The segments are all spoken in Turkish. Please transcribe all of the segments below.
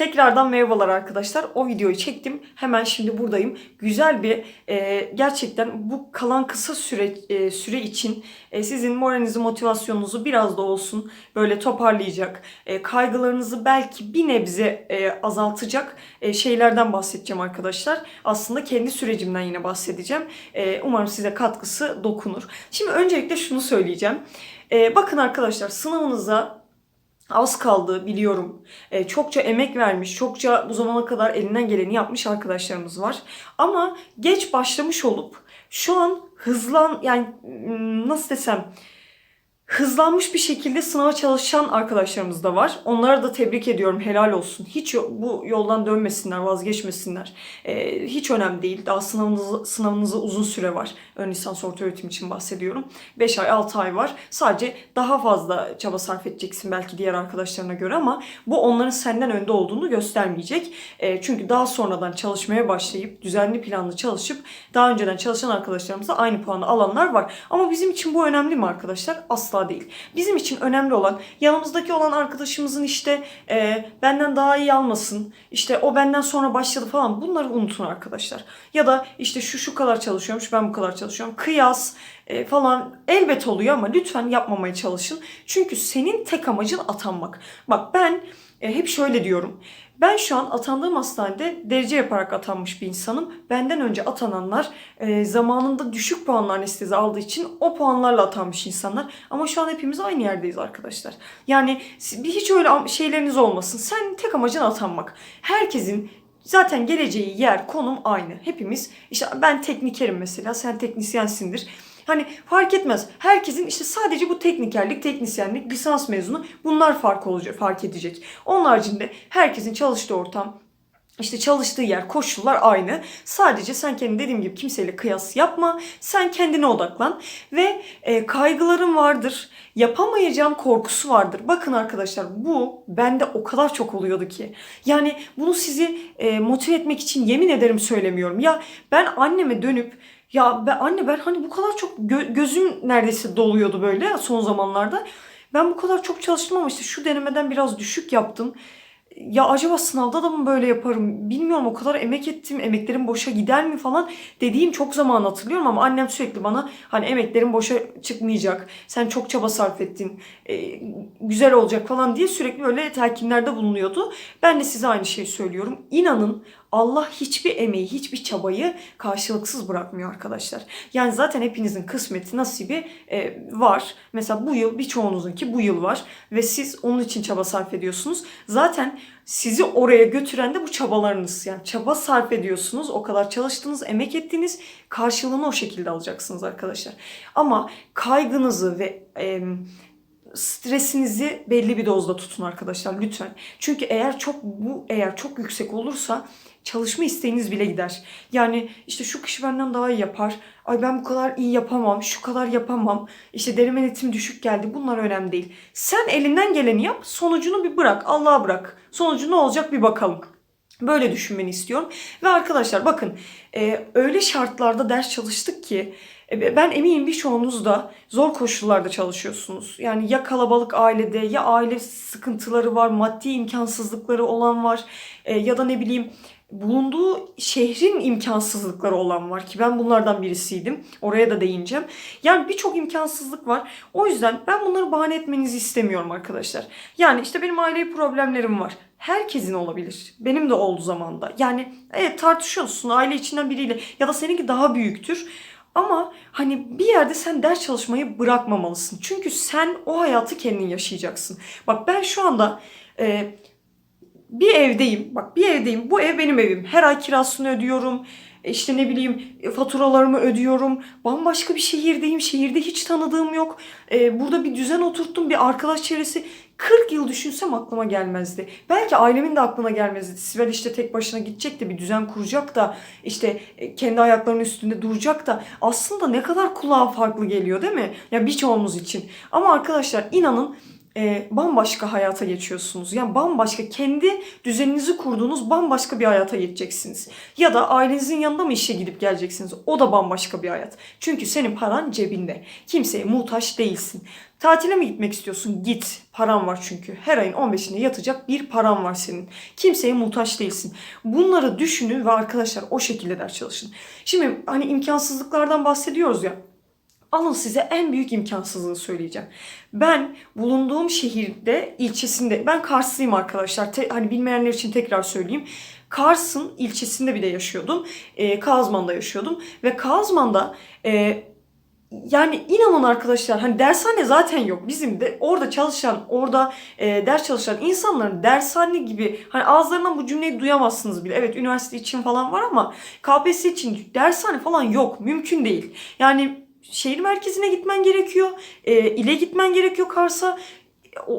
Tekrardan merhabalar arkadaşlar. O videoyu çektim. Hemen şimdi buradayım. Güzel bir e, gerçekten bu kalan kısa süre e, süre için e, sizin moralinizi, motivasyonunuzu biraz da olsun böyle toparlayacak, e, kaygılarınızı belki bir nebze e, azaltacak e, şeylerden bahsedeceğim arkadaşlar. Aslında kendi sürecimden yine bahsedeceğim. E, umarım size katkısı dokunur. Şimdi öncelikle şunu söyleyeceğim. E, bakın arkadaşlar sınavınıza az kaldı biliyorum. E, çokça emek vermiş, çokça bu zamana kadar elinden geleni yapmış arkadaşlarımız var. Ama geç başlamış olup şu an hızlan yani m, nasıl desem hızlanmış bir şekilde sınava çalışan arkadaşlarımız da var. Onlara da tebrik ediyorum. Helal olsun. Hiç bu yoldan dönmesinler, vazgeçmesinler. Ee, hiç önemli değil. Daha sınavınız, sınavınıza uzun süre var. Ön lisans orta öğretim için bahsediyorum. 5 ay, 6 ay var. Sadece daha fazla çaba sarf edeceksin belki diğer arkadaşlarına göre ama bu onların senden önde olduğunu göstermeyecek. Ee, çünkü daha sonradan çalışmaya başlayıp düzenli planlı çalışıp daha önceden çalışan arkadaşlarımızla aynı puanı alanlar var. Ama bizim için bu önemli mi arkadaşlar? Asla değil. Bizim için önemli olan yanımızdaki olan arkadaşımızın işte e, benden daha iyi almasın, işte o benden sonra başladı falan bunları unutun arkadaşlar. Ya da işte şu şu kadar çalışıyormuş ben bu kadar çalışıyorum. Kıyas e, falan elbet oluyor ama lütfen yapmamaya çalışın. Çünkü senin tek amacın atanmak. Bak ben e, hep şöyle diyorum. Ben şu an atandığım hastanede derece yaparak atanmış bir insanım. Benden önce atananlar e, zamanında düşük puanla anestezi aldığı için o puanlarla atanmış insanlar. Ama şu an hepimiz aynı yerdeyiz arkadaşlar. Yani hiç öyle şeyleriniz olmasın. Sen tek amacın atanmak. Herkesin zaten geleceği yer, konum aynı. Hepimiz işte ben teknikerim mesela, sen teknisyensindir. Hani fark etmez. Herkesin işte sadece bu teknikerlik, teknisyenlik, lisans mezunu bunlar fark olacak, fark edecek. Onun haricinde herkesin çalıştığı ortam, işte çalıştığı yer, koşullar aynı. Sadece sen kendin dediğim gibi kimseyle kıyas yapma. Sen kendine odaklan ve e, kaygıların vardır. Yapamayacağım korkusu vardır. Bakın arkadaşlar bu bende o kadar çok oluyordu ki. Yani bunu sizi e, motive etmek için yemin ederim söylemiyorum. Ya ben anneme dönüp ya ben anne ben hani bu kadar çok gö- gözüm neredeyse doluyordu böyle son zamanlarda. Ben bu kadar çok çalıştım ama işte şu denemeden biraz düşük yaptım. Ya acaba sınavda da mı böyle yaparım? Bilmiyorum o kadar emek ettim. Emeklerim boşa gider mi falan dediğim çok zaman hatırlıyorum ama annem sürekli bana hani emeklerin boşa çıkmayacak. Sen çok çaba sarf ettin. e, güzel olacak falan diye sürekli böyle telkinlerde bulunuyordu. Ben de size aynı şeyi söylüyorum. İnanın Allah hiçbir emeği, hiçbir çabayı karşılıksız bırakmıyor arkadaşlar. Yani zaten hepinizin kısmeti, nasibi e, var. Mesela bu yıl birçoğunuzunki bu yıl var ve siz onun için çaba sarf ediyorsunuz. Zaten sizi oraya götüren de bu çabalarınız. Yani çaba sarf ediyorsunuz, o kadar çalıştınız, emek ettiniz, karşılığını o şekilde alacaksınız arkadaşlar. Ama kaygınızı ve em, stresinizi belli bir dozda tutun arkadaşlar lütfen. Çünkü eğer çok bu eğer çok yüksek olursa çalışma isteğiniz bile gider. Yani işte şu kişi benden daha iyi yapar. Ay ben bu kadar iyi yapamam, şu kadar yapamam. İşte derime netim düşük geldi. Bunlar önemli değil. Sen elinden geleni yap, sonucunu bir bırak. Allah'a bırak. Sonucu ne olacak bir bakalım. Böyle düşünmeni istiyorum. Ve arkadaşlar bakın e, öyle şartlarda ders çalıştık ki e, ben eminim birçoğunuz da zor koşullarda çalışıyorsunuz. Yani ya kalabalık ailede ya aile sıkıntıları var, maddi imkansızlıkları olan var e, ya da ne bileyim bulunduğu şehrin imkansızlıkları olan var ki ben bunlardan birisiydim. Oraya da değineceğim. Yani birçok imkansızlık var. O yüzden ben bunları bahane etmenizi istemiyorum arkadaşlar. Yani işte benim ailevi problemlerim var. Herkesin olabilir. Benim de oldu zamanda. Yani evet tartışıyorsun aile içinden biriyle ya da seninki daha büyüktür. Ama hani bir yerde sen ders çalışmayı bırakmamalısın. Çünkü sen o hayatı kendin yaşayacaksın. Bak ben şu anda e, bir evdeyim. Bak bir evdeyim. Bu ev benim evim. Her ay kirasını ödüyorum. E, İşte ne bileyim e, faturalarımı ödüyorum. Bambaşka bir şehirdeyim. Şehirde hiç tanıdığım yok. E, burada bir düzen oturttum. Bir arkadaş çevresi. 40 yıl düşünsem aklıma gelmezdi. Belki ailemin de aklına gelmezdi. Sibel işte tek başına gidecek de bir düzen kuracak da işte e, kendi ayaklarının üstünde duracak da aslında ne kadar kulağa farklı geliyor değil mi? Ya birçoğumuz için. Ama arkadaşlar inanın e, bambaşka hayata geçiyorsunuz. Yani bambaşka kendi düzeninizi kurduğunuz bambaşka bir hayata geçeceksiniz. Ya da ailenizin yanında mı işe gidip geleceksiniz? O da bambaşka bir hayat. Çünkü senin paran cebinde. Kimseye muhtaç değilsin. Tatile mi gitmek istiyorsun? Git. Param var çünkü. Her ayın 15'inde yatacak bir param var senin. Kimseye muhtaç değilsin. Bunları düşünün ve arkadaşlar o şekilde ders çalışın. Şimdi hani imkansızlıklardan bahsediyoruz ya. Alın size en büyük imkansızlığı söyleyeceğim. Ben bulunduğum şehirde, ilçesinde, ben Karslıyım arkadaşlar. Te- hani bilmeyenler için tekrar söyleyeyim. Kars'ın ilçesinde bir de yaşıyordum. E, Kazman'da yaşıyordum. Ve Kazman'da e, yani inanın arkadaşlar hani dershane zaten yok. Bizim de orada çalışan, orada e, ders çalışan insanların dershane gibi hani ağızlarından bu cümleyi duyamazsınız bile. Evet üniversite için falan var ama KPSS için dershane falan yok. Mümkün değil. Yani şehir merkezine gitmen gerekiyor. E, ile gitmen gerekiyor Kars'a.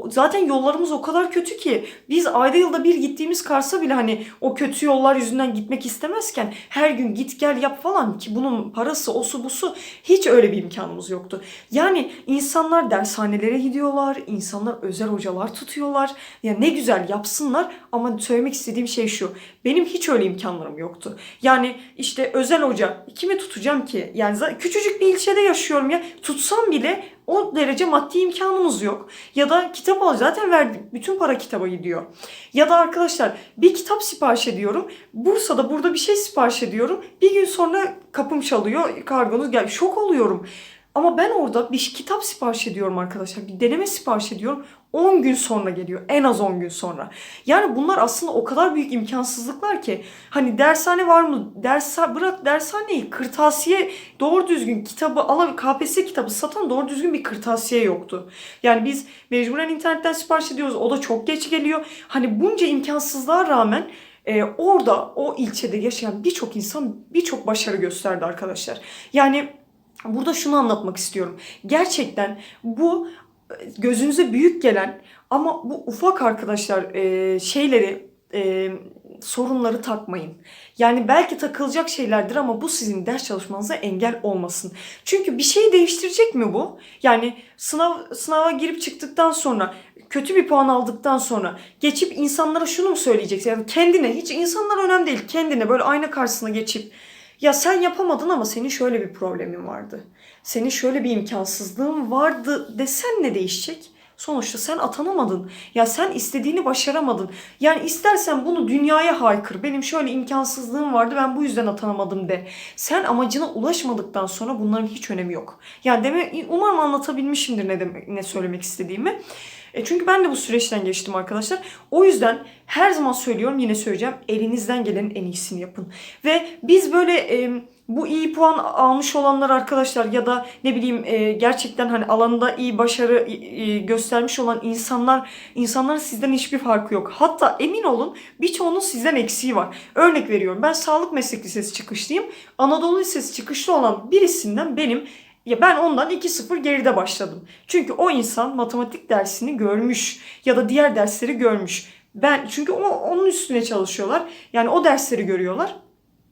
Zaten yollarımız o kadar kötü ki biz ayda yılda bir gittiğimiz Kars'a bile hani o kötü yollar yüzünden gitmek istemezken her gün git gel yap falan ki bunun parası osu busu hiç öyle bir imkanımız yoktu. Yani insanlar dershanelere gidiyorlar, insanlar özel hocalar tutuyorlar. Ya ne güzel yapsınlar ama söylemek istediğim şey şu. Benim hiç öyle imkanlarım yoktu. Yani işte özel hoca kimi tutacağım ki? Yani küçücük bir ilçede yaşıyorum ya. Tutsam bile o derece maddi imkanımız yok. Ya da kitap al zaten verdik. Bütün para kitaba gidiyor. Ya da arkadaşlar bir kitap sipariş ediyorum. Bursa'da burada bir şey sipariş ediyorum. Bir gün sonra kapım çalıyor. Kargonuz gel. Şok oluyorum. Ama ben orada bir kitap sipariş ediyorum arkadaşlar. Bir deneme sipariş ediyorum. 10 gün sonra geliyor. En az 10 gün sonra. Yani bunlar aslında o kadar büyük imkansızlıklar ki. Hani dershane var mı? Ders, bırak dershaneyi. Kırtasiye doğru düzgün kitabı alan KPSS kitabı satan doğru düzgün bir kırtasiye yoktu. Yani biz mecburen internetten sipariş ediyoruz. O da çok geç geliyor. Hani bunca imkansızlığa rağmen e, orada o ilçede yaşayan birçok insan birçok başarı gösterdi arkadaşlar. Yani burada şunu anlatmak istiyorum. Gerçekten bu e, gözünüze büyük gelen ama bu ufak arkadaşlar e, şeyleri e, sorunları takmayın. Yani belki takılacak şeylerdir ama bu sizin ders çalışmanıza engel olmasın. Çünkü bir şeyi değiştirecek mi bu? Yani sınav sınava girip çıktıktan sonra kötü bir puan aldıktan sonra geçip insanlara şunu mu söyleyeceksin? Yani kendine hiç insanlar önemli değil. Kendine böyle ayna karşısına geçip ya sen yapamadın ama senin şöyle bir problemin vardı. Senin şöyle bir imkansızlığın vardı desen ne değişecek? Sonuçta sen atanamadın. Ya sen istediğini başaramadın. Yani istersen bunu dünyaya haykır. Benim şöyle imkansızlığım vardı ben bu yüzden atanamadım de. Sen amacına ulaşmadıktan sonra bunların hiç önemi yok. Yani deme, umarım anlatabilmişimdir ne, demek, ne söylemek istediğimi. E çünkü ben de bu süreçten geçtim arkadaşlar. O yüzden her zaman söylüyorum yine söyleyeceğim. Elinizden gelenin en iyisini yapın. Ve biz böyle e, bu iyi puan almış olanlar arkadaşlar ya da ne bileyim e, gerçekten hani alanında iyi başarı e, göstermiş olan insanlar insanların sizden hiçbir farkı yok. Hatta emin olun birçoğunun sizden eksiği var. Örnek veriyorum ben sağlık meslek lisesi çıkışlıyım. Anadolu Lisesi çıkışlı olan birisinden benim ya ben ondan 2-0 geride başladım. Çünkü o insan matematik dersini görmüş ya da diğer dersleri görmüş. Ben çünkü o onun üstüne çalışıyorlar. Yani o dersleri görüyorlar.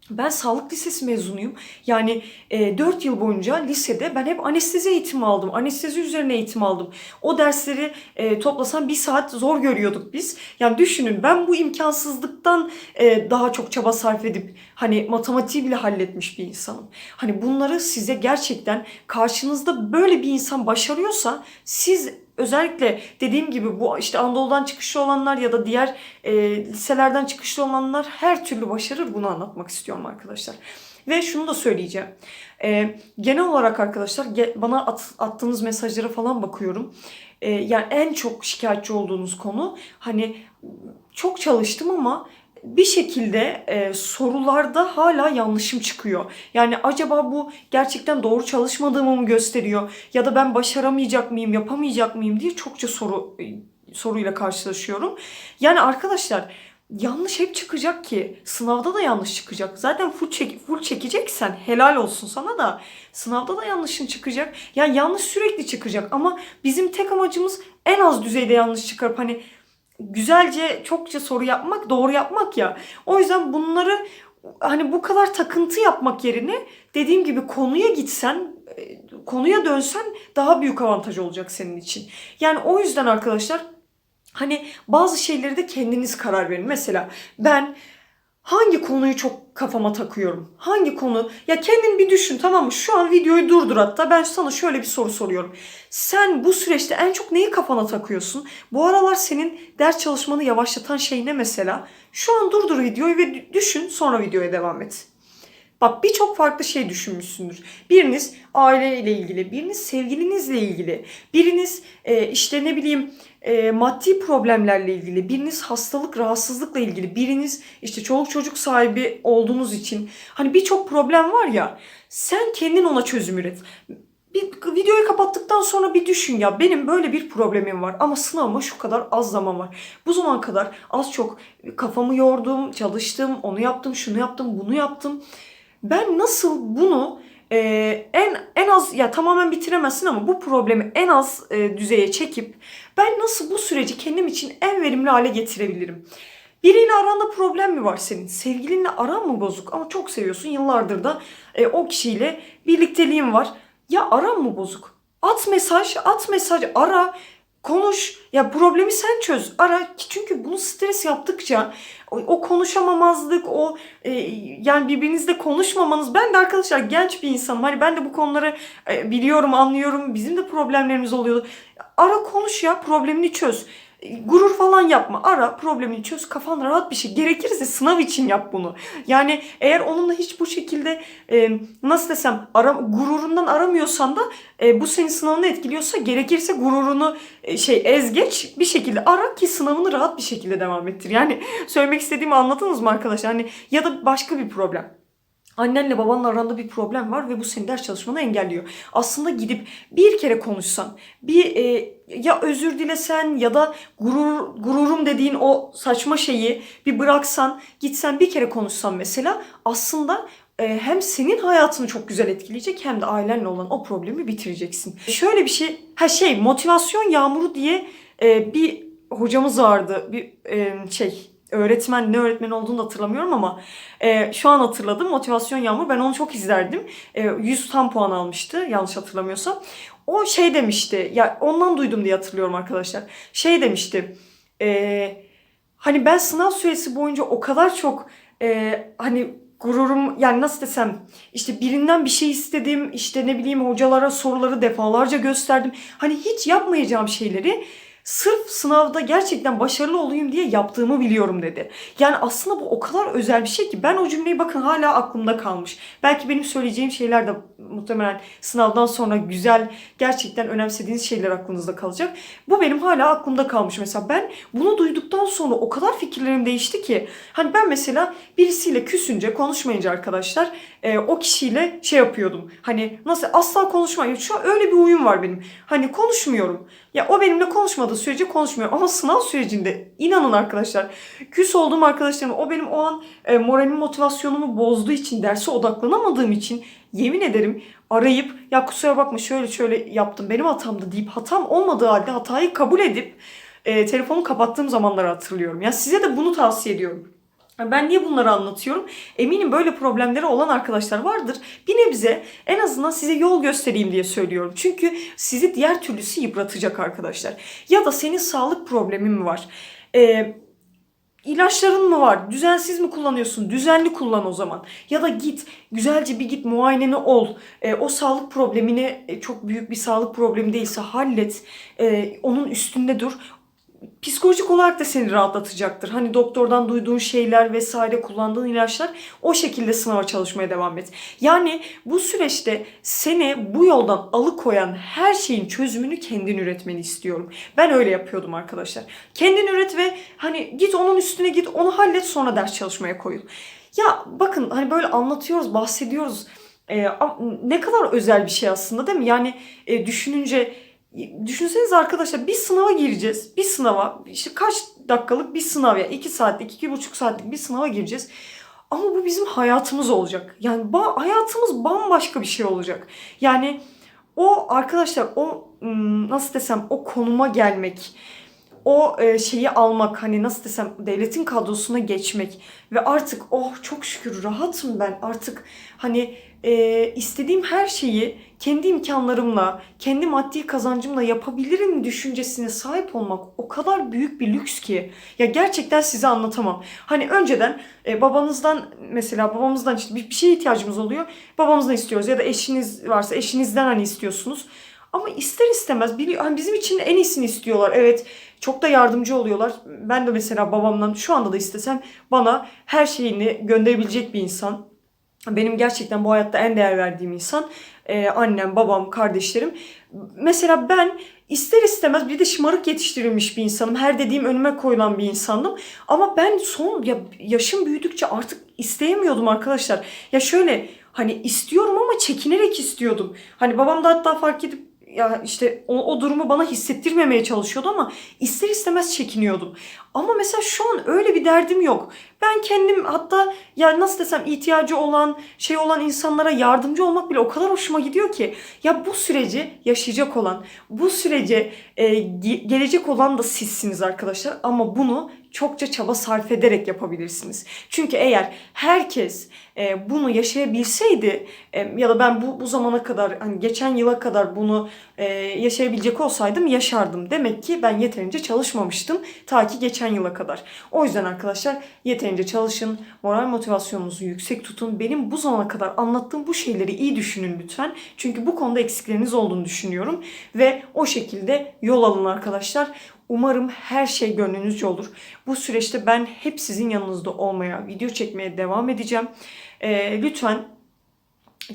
Ben sağlık lisesi mezunuyum. Yani e, 4 yıl boyunca lisede ben hep anestezi eğitimi aldım. Anestezi üzerine eğitim aldım. O dersleri e, toplasan bir saat zor görüyorduk biz. Yani düşünün ben bu imkansızlıktan e, daha çok çaba sarf edip hani matematiği bile halletmiş bir insanım. Hani bunları size gerçekten karşınızda böyle bir insan başarıyorsa siz özellikle dediğim gibi bu işte Anadolu'dan çıkışlı olanlar ya da diğer e, liselerden çıkışlı olanlar her türlü başarır bunu anlatmak istiyorum arkadaşlar. Ve şunu da söyleyeceğim. E, genel olarak arkadaşlar bana at- attığınız mesajlara falan bakıyorum. E, yani en çok şikayetçi olduğunuz konu hani çok çalıştım ama bir şekilde e, sorularda hala yanlışım çıkıyor. Yani acaba bu gerçekten doğru çalışmadığımı mı gösteriyor ya da ben başaramayacak mıyım, yapamayacak mıyım diye çokça soru e, soruyla karşılaşıyorum. Yani arkadaşlar yanlış hep çıkacak ki. Sınavda da yanlış çıkacak. Zaten full, çek, full çekeceksen helal olsun sana da. Sınavda da yanlışın çıkacak. Yani yanlış sürekli çıkacak ama bizim tek amacımız en az düzeyde yanlış çıkarıp hani güzelce çokça soru yapmak, doğru yapmak ya. O yüzden bunları hani bu kadar takıntı yapmak yerine dediğim gibi konuya gitsen, e, konuya dönsen daha büyük avantaj olacak senin için. Yani o yüzden arkadaşlar hani bazı şeyleri de kendiniz karar verin. Mesela ben hangi konuyu çok kafama takıyorum? Hangi konu? Ya kendin bir düşün tamam mı? Şu an videoyu durdur hatta. Ben sana şöyle bir soru soruyorum. Sen bu süreçte en çok neyi kafana takıyorsun? Bu aralar senin ders çalışmanı yavaşlatan şey ne mesela? Şu an durdur videoyu ve düşün sonra videoya devam et. Bak birçok farklı şey düşünmüşsündür. Biriniz aileyle ilgili, biriniz sevgilinizle ilgili, biriniz e, işte ne bileyim e, maddi problemlerle ilgili, biriniz hastalık, rahatsızlıkla ilgili, biriniz işte çoluk çocuk sahibi olduğunuz için. Hani birçok problem var ya sen kendin ona çözüm üret. Bir videoyu kapattıktan sonra bir düşün ya benim böyle bir problemim var ama sınavıma şu kadar az zaman var. Bu zaman kadar az çok kafamı yordum, çalıştım, onu yaptım, şunu yaptım, bunu yaptım. Ben nasıl bunu e, en en az ya tamamen bitiremezsin ama bu problemi en az e, düzeye çekip ben nasıl bu süreci kendim için en verimli hale getirebilirim? Biriyle aranda problem mi var senin? Sevgilinle aran mı bozuk? Ama çok seviyorsun. Yıllardır da e, o kişiyle birlikteliğin var. Ya aran mı bozuk? At mesaj, at mesaj, ara, konuş. Ya problemi sen çöz, ara. Çünkü bunu stres yaptıkça o, konuşamamazlık, o e, yani birbirinizle konuşmamanız. Ben de arkadaşlar genç bir insanım. Hani ben de bu konuları e, biliyorum, anlıyorum. Bizim de problemlerimiz oluyordu. Ara konuş ya, problemini çöz. Gurur falan yapma. Ara problemini çöz. Kafan rahat bir şey. Gerekirse sınav için yap bunu. Yani eğer onunla hiç bu şekilde e, nasıl desem ara, gururundan aramıyorsan da e, bu senin sınavını etkiliyorsa gerekirse gururunu e, şey ez geç bir şekilde ara ki sınavını rahat bir şekilde devam ettir. Yani söylemek istediğimi anladınız mı arkadaşlar? Hani ya da başka bir problem. Annenle babanla aranda bir problem var ve bu senin ders çalışmanı engelliyor. Aslında gidip bir kere konuşsan, bir e, ya özür dilesen ya da gurur gururum dediğin o saçma şeyi bir bıraksan, gitsen bir kere konuşsan mesela aslında e, hem senin hayatını çok güzel etkileyecek hem de ailenle olan o problemi bitireceksin. Şöyle bir şey, ha şey motivasyon yağmuru diye e, bir hocamız vardı. Bir e, şey öğretmen ne öğretmen olduğunu da hatırlamıyorum ama e, şu an hatırladım. Motivasyon Yağmur ben onu çok izlerdim. E, 100 tam puan almıştı yanlış hatırlamıyorsam. O şey demişti ya ondan duydum diye hatırlıyorum arkadaşlar. Şey demişti e, hani ben sınav süresi boyunca o kadar çok e, hani gururum yani nasıl desem işte birinden bir şey istedim işte ne bileyim hocalara soruları defalarca gösterdim. Hani hiç yapmayacağım şeyleri sırf sınavda gerçekten başarılı olayım diye yaptığımı biliyorum dedi. Yani aslında bu o kadar özel bir şey ki ben o cümleyi bakın hala aklımda kalmış. Belki benim söyleyeceğim şeyler de muhtemelen sınavdan sonra güzel gerçekten önemsediğiniz şeyler aklınızda kalacak. Bu benim hala aklımda kalmış. Mesela ben bunu duyduktan sonra o kadar fikirlerim değişti ki hani ben mesela birisiyle küsünce konuşmayınca arkadaşlar e, o kişiyle şey yapıyordum. Hani nasıl asla konuşmayın. Şu öyle bir uyum var benim. Hani konuşmuyorum. Ya o benimle konuşmadığı sürece konuşmuyor. Ama sınav sürecinde inanın arkadaşlar küs olduğum arkadaşlarım o benim o an e, moralim motivasyonumu bozduğu için derse odaklanamadığım için yemin ederim arayıp ya kusura bakma şöyle şöyle yaptım benim hatamdı deyip hatam olmadığı halde hatayı kabul edip e, telefonu kapattığım zamanları hatırlıyorum. Ya size de bunu tavsiye ediyorum. Ben niye bunları anlatıyorum? Eminim böyle problemleri olan arkadaşlar vardır. Bir nebze en azından size yol göstereyim diye söylüyorum. Çünkü sizi diğer türlüsü yıpratacak arkadaşlar. Ya da senin sağlık problemin mi var? Ee, İlaçların mı var? Düzensiz mi kullanıyorsun? Düzenli kullan o zaman. Ya da git güzelce bir git muayeneni ol. E, o sağlık problemini e, çok büyük bir sağlık problemi değilse hallet. E, onun üstünde dur psikolojik olarak da seni rahatlatacaktır. Hani doktordan duyduğun şeyler vesaire kullandığın ilaçlar o şekilde sınava çalışmaya devam et. Yani bu süreçte seni bu yoldan alıkoyan her şeyin çözümünü kendin üretmeni istiyorum. Ben öyle yapıyordum arkadaşlar. Kendin üret ve hani git onun üstüne git onu hallet sonra ders çalışmaya koyul. Ya bakın hani böyle anlatıyoruz bahsediyoruz. Ee, ne kadar özel bir şey aslında değil mi? Yani e, düşününce Düşünseniz arkadaşlar bir sınava gireceğiz. Bir sınava işte kaç dakikalık bir sınav ya 2 saatlik 2,5 saatlik bir sınava gireceğiz. Ama bu bizim hayatımız olacak. Yani ba- hayatımız bambaşka bir şey olacak. Yani o arkadaşlar o nasıl desem o konuma gelmek o e, şeyi almak hani nasıl desem devletin kadrosuna geçmek ve artık oh çok şükür rahatım ben artık hani e, istediğim her şeyi kendi imkanlarımla, kendi maddi kazancımla yapabilirim düşüncesine sahip olmak o kadar büyük bir lüks ki ya gerçekten size anlatamam. Hani önceden e, babanızdan mesela babamızdan işte bir, bir şeye ihtiyacımız oluyor. Babamızdan istiyoruz ya da eşiniz varsa eşinizden hani istiyorsunuz. Ama ister istemez biliyor, hani bizim için en iyisini istiyorlar. Evet çok da yardımcı oluyorlar. Ben de mesela babamdan şu anda da istesem bana her şeyini gönderebilecek bir insan. Benim gerçekten bu hayatta en değer verdiğim insan. Ee, annem, babam, kardeşlerim. Mesela ben ister istemez bir de şımarık yetiştirilmiş bir insanım. Her dediğim önüme koyulan bir insandım. Ama ben son ya yaşım büyüdükçe artık isteyemiyordum arkadaşlar. Ya şöyle hani istiyorum ama çekinerek istiyordum. Hani babam da hatta fark edip ya işte o, o durumu bana hissettirmemeye çalışıyordu ama ister istemez çekiniyordum. Ama mesela şu an öyle bir derdim yok. Ben kendim hatta ya nasıl desem ihtiyacı olan şey olan insanlara yardımcı olmak bile o kadar hoşuma gidiyor ki. Ya bu süreci yaşayacak olan, bu sürece e, ge- gelecek olan da sizsiniz arkadaşlar. Ama bunu çokça çaba sarf ederek yapabilirsiniz. Çünkü eğer herkes e, bunu yaşayabilseydi e, ya da ben bu bu zamana kadar hani geçen yıla kadar bunu e, yaşayabilecek olsaydım yaşardım. Demek ki ben yeterince çalışmamıştım ta ki geçen yıla kadar. O yüzden arkadaşlar yeterince çalışın, moral motivasyonunuzu yüksek tutun. Benim bu zamana kadar anlattığım bu şeyleri iyi düşünün lütfen. Çünkü bu konuda eksikleriniz olduğunu düşünüyorum ve o şekilde yol alın arkadaşlar. Umarım her şey gönlünüzce olur. Bu süreçte ben hep sizin yanınızda olmaya, video çekmeye devam edeceğim. Ee, lütfen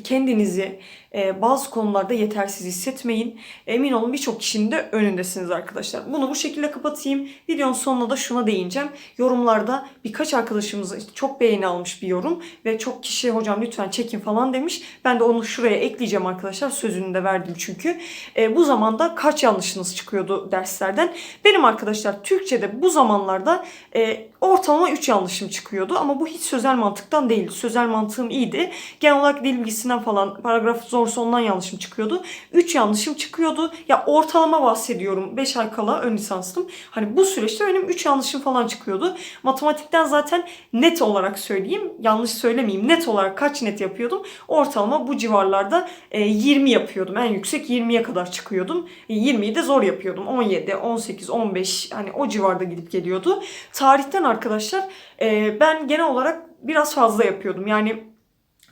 kendinizi e, bazı konularda yetersiz hissetmeyin. Emin olun birçok kişinin de önündesiniz arkadaşlar. Bunu bu şekilde kapatayım. Videonun sonunda da şuna değineceğim. Yorumlarda birkaç arkadaşımız çok beğeni almış bir yorum ve çok kişi hocam lütfen çekin falan demiş. Ben de onu şuraya ekleyeceğim arkadaşlar. Sözünü de verdim çünkü. E, bu zamanda kaç yanlışınız çıkıyordu derslerden? Benim arkadaşlar Türkçe'de bu zamanlarda e, ortalama 3 yanlışım çıkıyordu ama bu hiç sözel mantıktan değildi. Sözel mantığım iyiydi. Genel olarak dil bilgisinden falan paragraf zorsa ondan yanlışım çıkıyordu. 3 yanlışım çıkıyordu. Ya ortalama bahsediyorum. 5 ay kala ön lisanstım. Hani bu süreçte benim 3 yanlışım falan çıkıyordu. Matematikten zaten net olarak söyleyeyim. Yanlış söylemeyeyim. Net olarak kaç net yapıyordum? Ortalama bu civarlarda e, 20 yapıyordum. En yüksek 20'ye kadar çıkıyordum. E, 20'yi de zor yapıyordum. 17, 18, 15 hani o civarda gidip geliyordu. Tarihten arkadaşlar e, ben genel olarak biraz fazla yapıyordum. Yani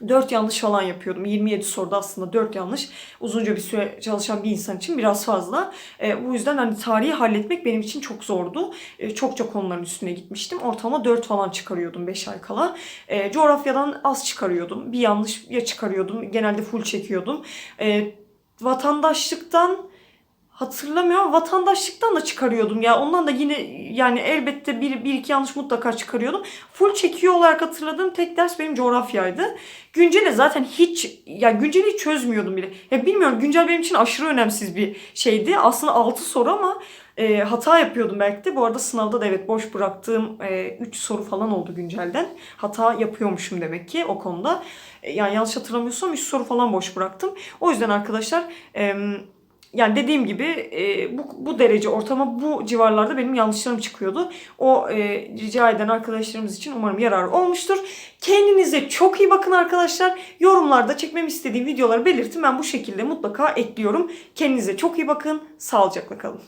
4 yanlış falan yapıyordum. 27 soruda aslında 4 yanlış. Uzunca bir süre çalışan bir insan için biraz fazla. E, bu yüzden hani tarihi halletmek benim için çok zordu. E, çokça konuların üstüne gitmiştim. Ortalama 4 falan çıkarıyordum 5 ay kala. E, coğrafyadan az çıkarıyordum. Bir yanlış ya çıkarıyordum. Genelde full çekiyordum. E, vatandaşlıktan hatırlamıyorum. Vatandaşlıktan da çıkarıyordum ya. Ondan da yine yani elbette bir, bir iki yanlış mutlaka çıkarıyordum. Full çekiyor olarak hatırladığım tek ders benim coğrafyaydı. Güncele zaten hiç ya günceli hiç çözmüyordum bile. Ya bilmiyorum güncel benim için aşırı önemsiz bir şeydi. Aslında 6 soru ama e, hata yapıyordum belki de. Bu arada sınavda da evet boş bıraktığım 3 soru falan oldu güncelden. Hata yapıyormuşum demek ki o konuda. E, yani yanlış hatırlamıyorsam 3 soru falan boş bıraktım. O yüzden arkadaşlar e, yani dediğim gibi e, bu, bu derece ortama bu civarlarda benim yanlışlarım çıkıyordu. O e, rica eden arkadaşlarımız için umarım yararı olmuştur. Kendinize çok iyi bakın arkadaşlar. Yorumlarda çekmemi istediğim videoları belirtin. Ben bu şekilde mutlaka ekliyorum. Kendinize çok iyi bakın. Sağlıcakla kalın.